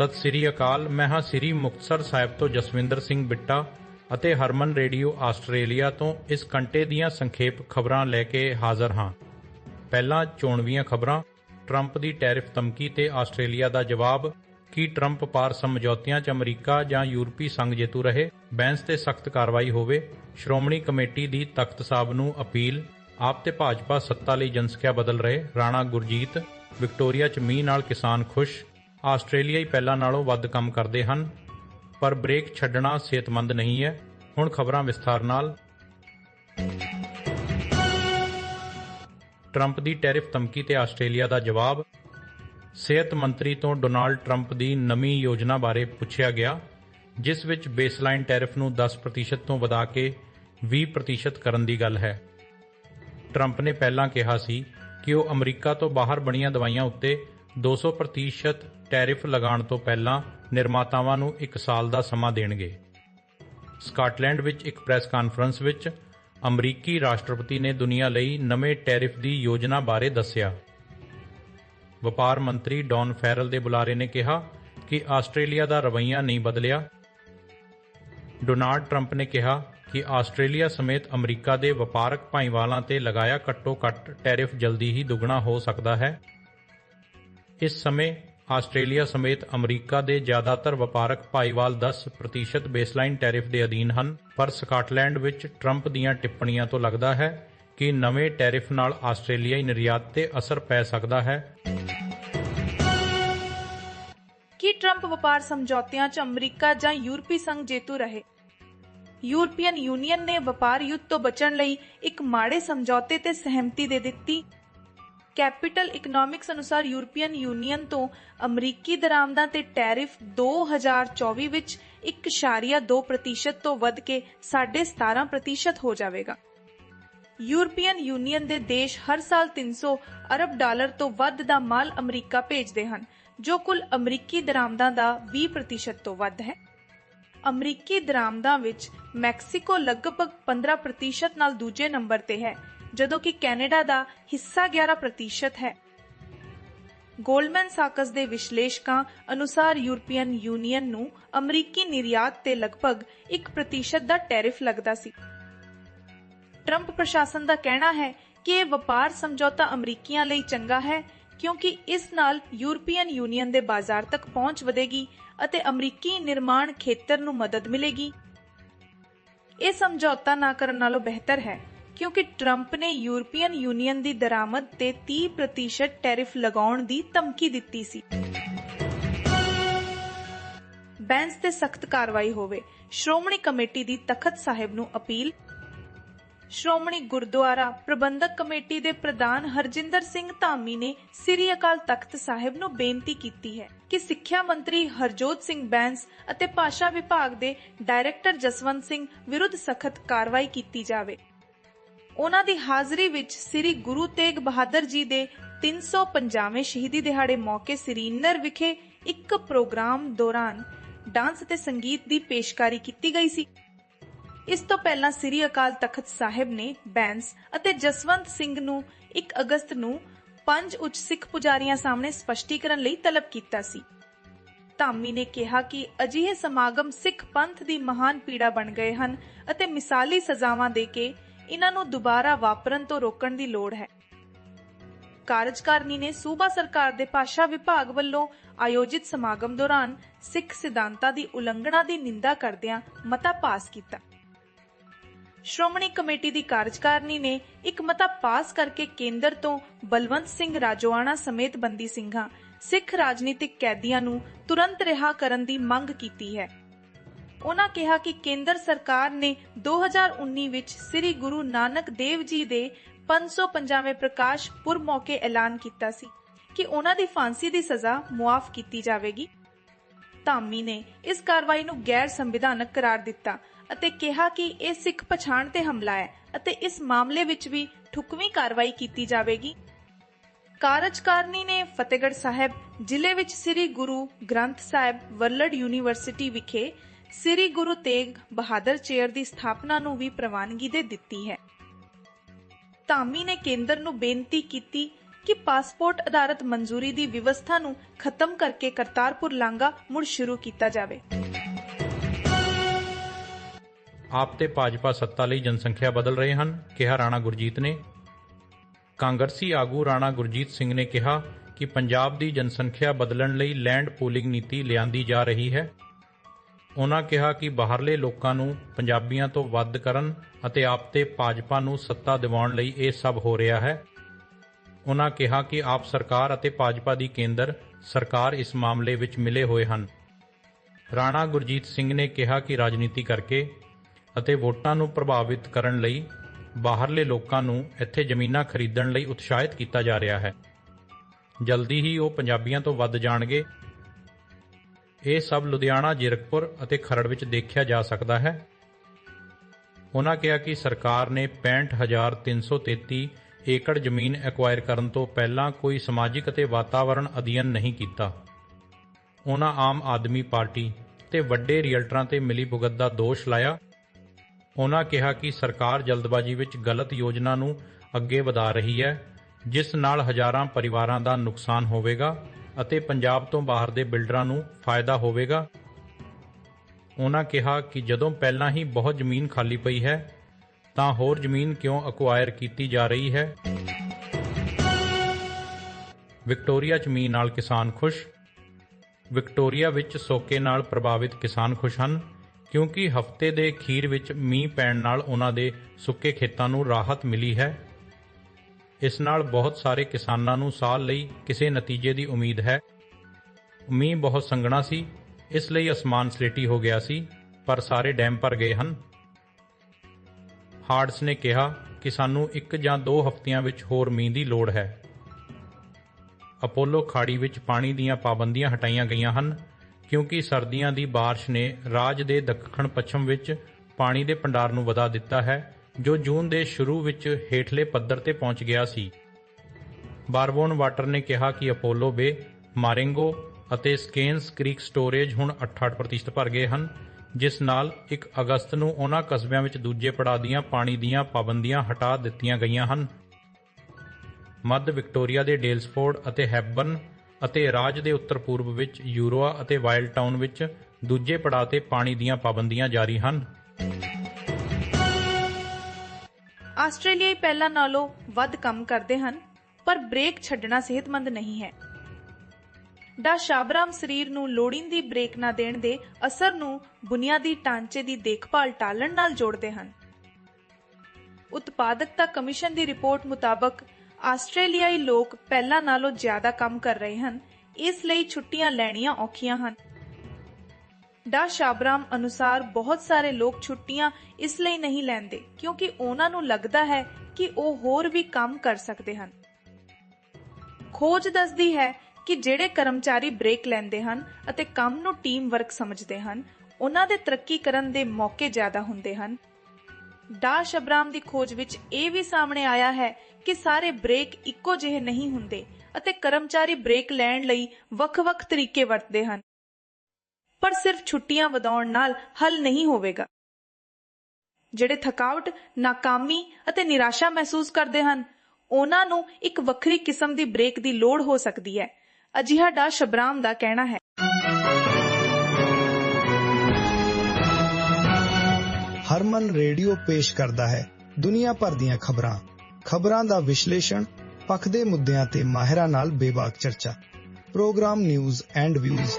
ਸਤਿ ਸ੍ਰੀ ਅਕਾਲ ਮੈਂ ਹਾਂ ਸ੍ਰੀ ਮੁਕਤਸਰ ਸਾਹਿਬ ਤੋਂ ਜਸਵਿੰਦਰ ਸਿੰਘ ਬਿੱਟਾ ਅਤੇ ਹਰਮਨ ਰੇਡੀਓ ਆਸਟ੍ਰੇਲੀਆ ਤੋਂ ਇਸ ਘੰਟੇ ਦੀਆਂ ਸੰਖੇਪ ਖਬਰਾਂ ਲੈ ਕੇ ਹਾਜ਼ਰ ਹਾਂ। ਪਹਿਲਾਂ ਚੋਣਵੀਆਂ ਖਬਰਾਂ, ਟਰੰਪ ਦੀ ਟੈਰਿਫ ਧਮਕੀ ਤੇ ਆਸਟ੍ਰੇਲੀਆ ਦਾ ਜਵਾਬ, ਕੀ ਟਰੰਪ ਪਾਰ ਸਮਝੌਤਿਆਂ 'ਚ ਅਮਰੀਕਾ ਜਾਂ ਯੂਰਪੀ ਸੰਘ ਜੇਤੂ ਰਹੇ, ਬੈਂਸ ਤੇ ਸਖਤ ਕਾਰਵਾਈ ਹੋਵੇ, ਸ਼੍ਰੋਮਣੀ ਕਮੇਟੀ ਦੀ ਤਖਤ ਸਾਹਿਬ ਨੂੰ ਅਪੀਲ, ਆਪ ਤੇ ਭਾਜਪਾ ਸੱਤਾ ਲਈ ਜਨਸੰਖਿਆ ਬਦਲ ਰਹੇ, ਰਾਣਾ ਗੁਰਜੀਤ, ਵਿਕਟੋਰੀਆ 'ਚ ਮੀਂਹ ਨਾਲ ਕਿਸਾਨ ਖੁਸ਼ ਆਸਟ੍ਰੇਲੀਆਈ ਪਹਿਲਾਂ ਨਾਲੋਂ ਵੱਧ ਕੰਮ ਕਰਦੇ ਹਨ, ਪਰ ਬ੍ਰੇਕ ਛੱਡਣਾ ਸਿਹਤਮੰਦ ਨਹੀਂ ਹੈ। ਹੁਣ ਖਬਰਾਂ ਵਿਸਥਾਰ ਨਾਲ। ਟਰੰਪ ਦੀ ਟੈਰਿਫ ਧਮਕੀ ਤੇ ਆਸਟ੍ਰੇਲੀਆ ਦਾ ਜਵਾਬ। ਸਿਹਤ ਮੰਤਰੀ ਤੋਂ ਡੋਨਾਲਡ ਟਰੰਪ ਦੀ ਨਵੀਂ ਯੋਜਨਾ ਬਾਰੇ ਪੁੱਛਿਆ ਗਿਆ, ਜਿਸ ਵਿੱਚ ਬੇਸਲਾਈਨ ਟੈਰਿਫ ਨੂੰ 10% ਤੋਂ ਵਧਾ ਕੇ 20% ਕਰਨ ਦੀ ਗੱਲ ਹੈ। ਟਰੰਪ ਨੇ ਪਹਿਲਾਂ ਕਿਹਾ ਸੀ ਕਿ ਉਹ ਅਮਰੀਕਾ ਤੋਂ ਬਾਹਰ ਬਣੀਆਂ ਦਵਾਈਆਂ ਉੱਤੇ 200% ਟੈਰਿਫ ਲਗਾਉਣ ਤੋਂ ਪਹਿਲਾਂ ਨਿਰਮਾਤਾਵਾਂ ਨੂੰ 1 ਸਾਲ ਦਾ ਸਮਾਂ ਦੇਣਗੇ। ਸਕਾਟਲੈਂਡ ਵਿੱਚ ਇੱਕ ਪ੍ਰੈਸ ਕਾਨਫਰੰਸ ਵਿੱਚ ਅਮਰੀਕੀ ਰਾਸ਼ਟਰਪਤੀ ਨੇ ਦੁਨੀਆ ਲਈ ਨਵੇਂ ਟੈਰਿਫ ਦੀ ਯੋਜਨਾ ਬਾਰੇ ਦੱਸਿਆ। ਵਪਾਰ ਮੰਤਰੀ ਡੌਨ ਫੈਰਲ ਦੇ ਬੁਲਾਰੇ ਨੇ ਕਿਹਾ ਕਿ ਆਸਟ੍ਰੇਲੀਆ ਦਾ ਰਵੱਈਆ ਨਹੀਂ ਬਦਲਿਆ। ਡੋਨਾਲਡ ਟਰੰਪ ਨੇ ਕਿਹਾ ਕਿ ਆਸਟ੍ਰੇਲੀਆ ਸਮੇਤ ਅਮਰੀਕਾ ਦੇ ਵਪਾਰਕ ਭਾਈਵਾਲਾਂ ਤੇ ਲਗਾਇਆ ਘੱਟੋ-ਘੱਟ ਟੈਰਿਫ ਜਲਦੀ ਹੀ ਦੁੱਗਣਾ ਹੋ ਸਕਦਾ ਹੈ। ਇਸ ਸਮੇਂ ਆਸਟ੍ਰੇਲੀਆ ਸਮੇਤ ਅਮਰੀਕਾ ਦੇ ਜ਼ਿਆਦਾਤਰ ਵਪਾਰਕ ਭਾਈਵਾਲ 10% ਬੇਸਲਾਈਨ ਟੈਰਿਫ ਦੇ ਅਧੀਨ ਹਨ। ਪਰ ਸਕਾਟਲੈਂਡ ਵਿੱਚ ਟਰੰਪ ਦੀਆਂ ਟਿੱਪਣੀਆਂ ਤੋਂ ਲੱਗਦਾ ਹੈ ਕਿ ਨਵੇਂ ਟੈਰਿਫ ਨਾਲ ਆਸਟ੍ਰੇਲੀਆਈ ਨਿਰਯਾਤ ਤੇ ਅਸਰ ਪੈ ਸਕਦਾ ਹੈ। ਕੀ ਟਰੰਪ ਵਪਾਰ ਸਮਝੌਤਿਆਂ 'ਚ ਅਮਰੀਕਾ ਜਾਂ ਯੂਰਪੀ ਸੰਘ ਜੇਤੂ ਰਹੇ? ਯੂਰਪੀਅਨ ਯੂਨੀਅਨ ਨੇ ਵਪਾਰ ਯੁੱਧ ਤੋਂ ਬਚਣ ਲਈ ਇੱਕ ਮਾੜੇ ਸਮਝੌਤੇ ਤੇ ਸਹਿਮਤੀ ਦੇ ਦਿੱਤੀ। ਕੈਪੀਟਲ ਇਕਨੋਮਿਕਸ ਅਨੁਸਾਰ ਯੂਰਪੀਅਨ ਯੂਨੀਅਨ ਤੋਂ ਅਮਰੀਕੀ ਦਰਾਮਦਾਂ ਤੇ ਟੈਰਿਫ 2024 ਵਿੱਚ 1.2% ਤੋਂ ਵੱਧ ਕੇ 17.5% ਹੋ ਜਾਵੇਗਾ। ਯੂਰਪੀਅਨ ਯੂਨੀਅਨ ਦੇ ਦੇਸ਼ ਹਰ ਸਾਲ 300 ਅਰਬ ਡਾਲਰ ਤੋਂ ਵੱਧ ਦਾ ਮਾਲ ਅਮਰੀਕਾ ਭੇਜਦੇ ਹਨ, ਜੋ ਕੁੱਲ ਅਮਰੀਕੀ ਦਰਾਮਦਾਂ ਦਾ 20% ਤੋਂ ਵੱਧ ਹੈ। ਅਮਰੀਕੀ ਦਰਾਮਦਾਂ ਵਿੱਚ ਮੈਕਸੀਕੋ ਲਗਭਗ 15% ਨਾਲ ਦੂਜੇ ਨੰਬਰ ਤੇ ਹੈ। ਜਦੋਂ ਕਿ ਕੈਨੇਡਾ ਦਾ ਹਿੱਸਾ 11% ਹੈ। ਗੋਲਡਮੈਨ ਸਾਕਸ ਦੇ ਵਿਸ਼ਲੇਸ਼ਕਾਂ ਅਨੁਸਾਰ ਯੂਰਪੀਅਨ ਯੂਨੀਅਨ ਨੂੰ ਅਮਰੀਕੀ ਨਿਰਯਾਤ ਤੇ ਲਗਭਗ 1% ਦਾ ਟੈਰਿਫ ਲੱਗਦਾ ਸੀ। ਟਰੰਪ ਪ੍ਰਸ਼ਾਸਨ ਦਾ ਕਹਿਣਾ ਹੈ ਕਿ ਇਹ ਵਪਾਰ ਸਮਝੌਤਾ ਅਮਰੀਕੀਆਂ ਲਈ ਚੰਗਾ ਹੈ, ਕਿਉਂਕਿ ਇਸ ਨਾਲ ਯੂਰਪੀਅਨ ਯੂਨੀਅਨ ਦੇ ਬਾਜ਼ਾਰ ਤੱਕ ਪਹੁੰਚ ਵਧੇਗੀ ਅਤੇ ਅਮਰੀਕੀ ਨਿਰਮਾਣ ਖੇਤਰ ਨੂੰ ਮਦਦ ਮਿਲੇਗੀ। ਇਹ ਸਮਝੌਤਾ ਨਾ ਕਰਨ ਨਾਲੋਂ ਬਿਹਤਰ ਹੈ। ਕਿਉਂਕਿ ਟਰੰਪ ਨੇ ਯੂਰਪੀਅਨ ਯੂਨੀਅਨ ਦੀ ਦਰਾਮਦ ਤੇ 30% ਟੈਰਿਫ ਲਗਾਉਣ ਦੀ ਧਮਕੀ ਦਿੱਤੀ ਸੀ। ਬੈਂਸ ਤੇ ਸਖਤ ਕਾਰਵਾਈ ਹੋਵੇ, ਸ਼੍ਰੋਮਣੀ ਕਮੇਟੀ ਦੀ ਤਖਤ ਸਾਹਿਬ ਨੂੰ ਅਪੀਲ। ਸ਼੍ਰੋਮਣੀ ਗੁਰਦੁਆਰਾ ਪ੍ਰਬੰਧਕ ਕਮੇਟੀ ਦੇ ਪ੍ਰਧਾਨ ਹਰਜਿੰਦਰ ਸਿੰਘ ਧਾਮੀ ਨੇ ਸ੍ਰੀ ਅਕਾਲ ਤਖਤ ਸਾਹਿਬ ਨੂੰ ਬੇਨਤੀ ਕੀਤੀ ਹੈ ਕਿ ਸਿੱਖਿਆ ਮੰਤਰੀ ਹਰਜੋਤ ਸਿੰਘ ਬੈਂਸ ਅਤੇ ਭਾਸ਼ਾ ਵਿਭਾਗ ਦੇ ਡਾਇਰੈਕਟਰ ਜਸਵੰਤ ਸਿੰਘ ਵਿਰੁੱਧ ਸਖਤ ਕਾਰਵਾਈ ਕੀਤੀ ਜਾਵੇ। ਉਹਨਾਂ ਦੀ ਹਾਜ਼ਰੀ ਵਿੱਚ ਸ੍ਰੀ ਗੁਰੂ ਤੇਗ ਬਹਾਦਰ ਜੀ ਦੇ 350ਵੇਂ ਸ਼ਹੀਦੀ ਦਿਹਾੜੇ ਮੌਕੇ ਸ੍ਰੀਨਗਰ ਵਿਖੇ ਇੱਕ ਪ੍ਰੋਗਰਾਮ ਦੌਰਾਨ ਡਾਂਸ ਅਤੇ ਸੰਗੀਤ ਦੀ ਪੇਸ਼ਕਾਰੀ ਕੀਤੀ ਗਈ ਸੀ। ਇਸ ਤੋਂ ਪਹਿਲਾਂ ਸ੍ਰੀ ਅਕਾਲ ਤਖਤ ਸਾਹਿਬ ਨੇ ਬੈਂਸ ਅਤੇ ਜਸਵੰਤ ਸਿੰਘ ਨੂੰ 1 ਅਗਸਤ ਨੂੰ ਪੰਜ ਉੱਚ ਸਿੱਖ ਪੁਜਾਰੀਆਂ ਸਾਹਮਣੇ ਸਪਸ਼ਟੀਕਰਨ ਲਈ ਤਲਬ ਕੀਤਾ ਸੀ। ਧਾਮੀ ਨੇ ਕਿਹਾ ਕਿ ਅਜਿਹੇ ਸਮਾਗਮ ਸਿੱਖ ਪੰਥ ਦੀ ਮਹਾਨ ਪੀੜਾ ਬਣ ਗਏ ਹਨ ਅਤੇ ਮਿਸਾਲੀ ਸਜ਼ਾਵਾਂ ਦੇ ਕੇ ਇਹਨਾਂ ਨੂੰ ਦੁਬਾਰਾ ਵਾਪਰਨ ਤੋਂ ਰੋਕਣ ਦੀ ਲੋੜ ਹੈ। ਕਾਰਜਕਾਰਨੀ ਨੇ ਸੂਬਾ ਸਰਕਾਰ ਦੇ ਭਾਸ਼ਾ ਵਿਭਾਗ ਵੱਲੋਂ ਆਯੋਜਿਤ ਸਮਾਗਮ ਦੌਰਾਨ ਸਿੱਖ ਸਿਧਾਂਤਾਂ ਦੀ ਉਲੰਘਣਾ ਦੀ ਨਿੰਦਾ ਕਰਦਿਆਂ ਮਤਾ ਪਾਸ ਕੀਤਾ। ਸ਼੍ਰੋਮਣੀ ਕਮੇਟੀ ਦੀ ਕਾਰਜਕਾਰਨੀ ਨੇ ਇੱਕ ਮਤਾ ਪਾਸ ਕਰਕੇ ਕੇਂਦਰ ਤੋਂ ਬਲਵੰਤ ਸਿੰਘ ਰਾਜੋਆਣਾ ਸਮੇਤ ਬੰਦੀ ਸਿੰਘਾਂ ਸਿੱਖ ਰਾਜਨੀਤਿਕ ਕੈਦੀਆਂ ਨੂੰ ਤੁਰੰਤ ਰਿਹਾ ਕਰਨ ਦੀ ਮੰਗ ਕੀਤੀ ਹੈ। ਉਹਨਾਂ ਕਿਹਾ ਕਿ ਕੇਂਦਰ ਸਰਕਾਰ ਨੇ 2019 ਵਿੱਚ ਸ੍ਰੀ ਗੁਰੂ ਨਾਨਕ ਦੇਵ ਜੀ ਦੇ 550ਵੇਂ ਪ੍ਰਕਾਸ਼ ਪੁਰਬ ਮੌਕੇ ਐਲਾਨ ਕੀਤਾ ਸੀ ਕਿ ਉਹਨਾਂ ਦੀ ਫਾਂਸੀ ਦੀ ਸਜ਼ਾ ਮੁਆਫ ਕੀਤੀ ਜਾਵੇਗੀ। ਧਾਮੀ ਨੇ ਇਸ ਕਾਰਵਾਈ ਨੂੰ ਗੈਰ ਸੰਵਿਧਾਨਕ ਕਰਾਰ ਦਿੱਤਾ ਅਤੇ ਕਿਹਾ ਕਿ ਇਹ ਸਿੱਖ ਪਛਾਣ ਤੇ ਹਮਲਾ ਹੈ ਅਤੇ ਇਸ ਮਾਮਲੇ ਵਿੱਚ ਵੀ ਠੁਕਵੀਂ ਕਾਰਵਾਈ ਕੀਤੀ ਜਾਵੇਗੀ। ਕਾਰਜਕਾਰਨੀ ਨੇ ਫਤਿਹਗੜ੍ਹ ਸਾਹਿਬ ਜ਼ਿਲ੍ਹੇ ਵਿੱਚ ਸ੍ਰੀ ਗੁਰੂ ਗ੍ਰੰਥ ਸਾਹਿਬ ਵਰਲਡ ਯੂਨੀਵਰਸਿਟੀ ਵਿਖੇ ਸ੍ਰੀ ਗੁਰੂ ਤੇਗ ਬਹਾਦਰ ਚੇਅਰ ਦੀ ਸਥਾਪਨਾ ਨੂੰ ਵੀ ਪ੍ਰਵਾਨਗੀ ਦੇ ਦਿੱਤੀ ਹੈ। ਧਾਮੀ ਨੇ ਕੇਂਦਰ ਨੂੰ ਬੇਨਤੀ ਕੀਤੀ ਕਿ ਪਾਸਪੋਰਟ ਆਧਾਰਿਤ ਮਨਜ਼ੂਰੀ ਦੀ ਵਿਵਸਥਾ ਨੂੰ ਖਤਮ ਕਰਕੇ ਕਰਤਾਰਪੁਰ ਲਾਂਘਾ ਮੁੜ ਸ਼ੁਰੂ ਕੀਤਾ ਜਾਵੇ। ਆਪ ਤੇ ਭਾਜਪਾ ਸੱਤਾ ਲਈ ਜਨਸੰਖਿਆ ਬਦਲ ਰਹੇ ਹਨ, ਕਿਹਾ ਰਾਣਾ ਗੁਰਜੀਤ ਨੇ। ਕਾਂਗਰਸੀ ਆਗੂ ਰਾਣਾ ਗੁਰਜੀਤ ਸਿੰਘ ਨੇ ਕਿਹਾ ਕਿ ਪੰਜਾਬ ਦੀ ਜਨਸੰਖਿਆ ਬਦਲਣ ਲਈ ਲੈਂਡ ਪੂਲਿੰਗ ਨੀਤੀ ਲਿਆਂਦੀ ਜਾ ਰਹੀ ਹੈ। ਉਹਨਾਂ ਕਿਹਾ ਕਿ ਬਾਹਰਲੇ ਲੋਕਾਂ ਨੂੰ ਪੰਜਾਬੀਆਂ ਤੋਂ ਵੱਧ ਕਰਨ ਅਤੇ ਆਪ ਤੇ ਭਾਜਪਾ ਨੂੰ ਸੱਤਾ ਦਿਵਾਉਣ ਲਈ ਇਹ ਸਭ ਹੋ ਰਿਹਾ ਹੈ। ਉਹਨਾਂ ਕਿਹਾ ਕਿ ਆਪ ਸਰਕਾਰ ਅਤੇ ਭਾਜਪਾ ਦੀ ਕੇਂਦਰ ਸਰਕਾਰ ਇਸ ਮਾਮਲੇ ਵਿੱਚ ਮਿਲੇ ਹੋਏ ਹਨ। ਰਾਣਾ ਗੁਰਜੀਤ ਸਿੰਘ ਨੇ ਕਿਹਾ ਕਿ ਰਾਜਨੀਤੀ ਕਰਕੇ ਅਤੇ ਵੋਟਾਂ ਨੂੰ ਪ੍ਰਭਾਵਿਤ ਕਰਨ ਲਈ ਬਾਹਰਲੇ ਲੋਕਾਂ ਨੂੰ ਇੱਥੇ ਜ਼ਮੀਨਾਂ ਖਰੀਦਣ ਲਈ ਉਤਸ਼ਾਹਿਤ ਕੀਤਾ ਜਾ ਰਿਹਾ ਹੈ। ਜਲਦੀ ਹੀ ਉਹ ਪੰਜਾਬੀਆਂ ਤੋਂ ਵੱਧ ਜਾਣਗੇ ਇਹ ਸਭ ਲੁਧਿਆਣਾ, ਜੀਰਕਪੁਰ ਅਤੇ ਖਰੜ ਵਿੱਚ ਦੇਖਿਆ ਜਾ ਸਕਦਾ ਹੈ। ਉਹਨਾਂ ਕਿਹਾ ਕਿ ਸਰਕਾਰ ਨੇ 65333 ਏਕੜ ਜ਼ਮੀਨ ਐਕਵਾਇਰ ਕਰਨ ਤੋਂ ਪਹਿਲਾਂ ਕੋਈ ਸਮਾਜਿਕ ਅਤੇ ਵਾਤਾਵਰਣ ਅਧਿਐਨ ਨਹੀਂ ਕੀਤਾ। ਉਹਨਾਂ ਆਮ ਆਦਮੀ ਪਾਰਟੀ ਤੇ ਵੱਡੇ ਰੀਅਲਟਰਾਂ ਤੇ ਮਿਲੀ ਭੁਗਤ ਦਾ ਦੋਸ਼ ਲਾਇਆ। ਉਹਨਾਂ ਕਿਹਾ ਕਿ ਸਰਕਾਰ ਜਲਦਬਾਜ਼ੀ ਵਿੱਚ ਗਲਤ ਯੋਜਨਾ ਨੂੰ ਅੱਗੇ ਵਧਾ ਰਹੀ ਹੈ, ਜਿਸ ਨਾਲ ਹਜ਼ਾਰਾਂ ਪਰਿਵਾਰਾਂ ਦਾ ਨੁਕਸਾਨ ਹੋਵੇਗਾ। ਅਤੇ ਪੰਜਾਬ ਤੋਂ ਬਾਹਰ ਦੇ ਬਿਲਡਰਾਂ ਨੂੰ ਫਾਇਦਾ ਹੋਵੇਗਾ। ਉਹਨਾਂ ਕਿਹਾ ਕਿ ਜਦੋਂ ਪਹਿਲਾਂ ਹੀ ਬਹੁਤ ਜ਼ਮੀਨ ਖਾਲੀ ਪਈ ਹੈ, ਤਾਂ ਹੋਰ ਜ਼ਮੀਨ ਕਿਉਂ ਅਕਵਾਇਰ ਕੀਤੀ ਜਾ ਰਹੀ ਹੈ? ਵਿਕਟੋਰੀਆ ਚ ਮੀਂਹ ਨਾਲ ਕਿਸਾਨ ਖੁਸ਼। ਵਿਕਟੋਰੀਆ ਵਿੱਚ ਸੋਕੇ ਨਾਲ ਪ੍ਰਭਾਵਿਤ ਕਿਸਾਨ ਖੁਸ਼ ਹਨ, ਕਿਉਂਕਿ ਹਫ਼ਤੇ ਦੇ ਅਖੀਰ ਵਿੱਚ ਮੀਂਹ ਪੈਣ ਨਾਲ ਉਹਨਾਂ ਦੇ ਸੁੱਕੇ ਖੇਤਾਂ ਨੂੰ ਰਾਹਤ ਮਿਲੀ ਹੈ। ਇਸ ਨਾਲ ਬਹੁਤ ਸਾਰੇ ਕਿਸਾਨਾਂ ਨੂੰ ਸਾਲ ਲਈ ਕਿਸੇ ਨਤੀਜੇ ਦੀ ਉਮੀਦ ਹੈ ਮੀਂਹ ਬਹੁਤ ਸੰਘਣਾ ਸੀ ਇਸ ਲਈ ਅਸਮਾਨ ਸਲੇਟੀ ਹੋ ਗਿਆ ਸੀ ਪਰ ਸਾਰੇ ਡੈਮ ਭਰ ਗਏ ਹਨ ਹਾਰਡਸ ਨੇ ਕਿਹਾ ਕਿ ਸਾਨੂੰ ਇੱਕ ਜਾਂ ਦੋ ਹਫ਼ਤਿਆਂ ਵਿੱਚ ਹੋਰ ਮੀਂਹ ਦੀ ਲੋੜ ਹੈ ਅਪੋਲੋ ਖਾੜੀ ਵਿੱਚ ਪਾਣੀ ਦੀਆਂ ਪਾਬੰਦੀਆਂ ਹਟਾਈਆਂ ਗਈਆਂ ਹਨ ਕਿਉਂਕਿ ਸਰਦੀਆਂ ਦੀ بارش ਨੇ ਰਾਜ ਦੇ ਦੱਖਣ ਪੱਛਮ ਵਿੱਚ ਪਾਣੀ ਦੇ ਭੰਡਾਰ ਨੂੰ ਵਧਾ ਦਿੱਤਾ ਹੈ ਜੋ ਜੂਨ ਦੇ ਸ਼ੁਰੂ ਵਿੱਚ ਹੇਠਲੇ ਪੱਧਰ ਤੇ ਪਹੁੰਚ ਗਿਆ ਸੀ। ਬਾਰਬੋਨ ਵਾਟਰ ਨੇ ਕਿਹਾ ਕਿ ਅਪੋਲੋ ਬੇ, ਮਾਰਿੰਗੋ ਅਤੇ ਸਕੇਨਸ ਕ੍ਰੀਕ ਸਟੋਰੇਜ ਹੁਣ 68% ਭਰ ਗਏ ਹਨ, ਜਿਸ ਨਾਲ 1 ਅਗਸਤ ਨੂੰ ਉਹਨਾਂ ਕਸਬਿਆਂ ਵਿੱਚ ਦੂਜੇ ਪੜਾਅ ਦੀਆਂ ਪਾਣੀ ਦੀਆਂ ਪਾਬੰਦੀਆਂ ਹਟਾ ਦਿੱਤੀਆਂ ਗਈਆਂ ਹਨ। ਮੱਧ ਵਿਕਟੋਰੀਆ ਦੇ ਡੇਲਸਫੋਰਡ ਅਤੇ ਹੈਬਰਨ ਅਤੇ ਰਾਜ ਦੇ ਉੱਤਰ ਪੂਰਬ ਵਿੱਚ ਯੂਰੋਆ ਅਤੇ ਵਾਈਲਡ ਟਾਊਨ ਵਿੱਚ ਦੂਜੇ ਪੜਾਅ ਤੇ ਪਾਣੀ ਦੀਆਂ ਪਾਬੰਦੀਆਂ ਜਾਰੀ ਹਨ। ਆਸਟ੍ਰੇਲੀਆਈ ਪਹਿਲਾਂ ਨਾਲੋਂ ਵੱਧ ਕੰਮ ਕਰਦੇ ਹਨ, ਪਰ ਬ੍ਰੇਕ ਛੱਡਣਾ ਸਿਹਤਮੰਦ ਨਹੀਂ ਹੈ। ਡਾ ਸ਼ਾਬਰਾਮ ਸਰੀਰ ਨੂੰ ਲੋੜੀਂਦੀ ਬ੍ਰੇਕ ਨਾ ਦੇਣ ਦੇ ਅਸਰ ਨੂੰ ਬੁਨਿਆਦੀ ਢਾਂਚੇ ਦੀ ਦੇਖਭਾਲ ਟਾਲਣ ਨਾਲ ਜੋੜਦੇ ਹਨ। ਉਤਪਾਦਕਤਾ ਕਮਿਸ਼ਨ ਦੀ ਰਿਪੋਰਟ ਮੁਤਾਬਕ ਆਸਟ੍ਰੇਲੀਆਈ ਲੋਕ ਪਹਿਲਾਂ ਨਾਲੋਂ ਜ਼ਿਆਦਾ ਕੰਮ ਕਰ ਰਹੇ ਹਨ, ਇਸ ਲਈ ਛੁੱਟੀਆਂ ਲੈਣੀਆਂ ਔਖੀਆਂ ਹਨ। ਡਾ ਸ਼ਾਬਰਾਮ ਅਨੁਸਾਰ ਬਹੁਤ ਸਾਰੇ ਲੋਕ ਛੁੱਟੀਆਂ ਇਸ ਲਈ ਨਹੀਂ ਲੈਂਦੇ, ਕਿਉਂਕਿ ਉਹਨਾਂ ਨੂੰ ਲੱਗਦਾ ਹੈ ਕਿ ਉਹ ਹੋਰ ਵੀ ਕੰਮ ਕਰ ਸਕਦੇ ਹਨ। ਖੋਜ ਦੱਸਦੀ ਹੈ ਕਿ ਜਿਹੜੇ ਕਰਮਚਾਰੀ ਬ੍ਰੇਕ ਲੈਂਦੇ ਹਨ ਅਤੇ ਕੰਮ ਨੂੰ ਟੀਮ ਵਰਕ ਸਮਝਦੇ ਹਨ, ਉਹਨਾਂ ਦੇ ਤਰੱਕੀ ਕਰਨ ਦੇ ਮੌਕੇ ਜ਼ਿਆਦਾ ਹੁੰਦੇ ਹਨ। ਡਾ ਸ਼ਬਰਾਮ ਦੀ ਖੋਜ ਵਿੱਚ ਇਹ ਵੀ ਸਾਹਮਣੇ ਆਇਆ ਹੈ ਕਿ ਸਾਰੇ ਬ੍ਰੇਕ ਇੱਕੋ ਜਿਹੇ ਨਹੀਂ ਹੁੰਦੇ ਅਤੇ ਕਰਮਚਾਰੀ ਬ੍ਰੇਕ ਲੈਣ ਲਈ ਵੱਖ-ਵੱਖ ਤਰੀਕੇ ਵਰਤਦੇ ਹਨ। ਪਰ ਸਿਰਫ ਛੁੱਟੀਆਂ ਵਧਾਉਣ ਨਾਲ ਹੱਲ ਨਹੀਂ ਹੋਵੇਗਾ। ਜਿਹੜੇ ਥਕਾਵਟ, ਨਾਕਾਮੀ ਅਤੇ ਨਿਰਾਸ਼ਾ ਮਹਿਸੂਸ ਕਰਦੇ ਹਨ ਉਹਨਾਂ ਨੂੰ ਇੱਕ ਵੱਖਰੀ ਕਿਸਮ ਦੀ ਬ੍ਰੇਕ ਦੀ ਲੋੜ ਹੋ ਸਕਦੀ ਹੈ। ਅਜਿਹਾ ਡਾ ਸ਼ਬਰਾਮ ਦਾ ਕਹਿਣਾ ਹੈ। ਹਰਮਨ ਰੇਡੀਓ ਪੇਸ਼ ਕਰਦਾ ਹੈ ਦੁਨੀਆ ਭਰ ਦੀਆਂ ਖਬਰਾਂ। ਖਬਰਾਂ ਦਾ ਵਿਸ਼ਲੇਸ਼ਣ ਪੱਖ ਦੇ ਮੁੱਦਿਆਂ ਤੇ ਮਾਹਿਰਾਂ ਨਾਲ ਬੇਬਾਕ ਚਰਚਾ। Programme news and views.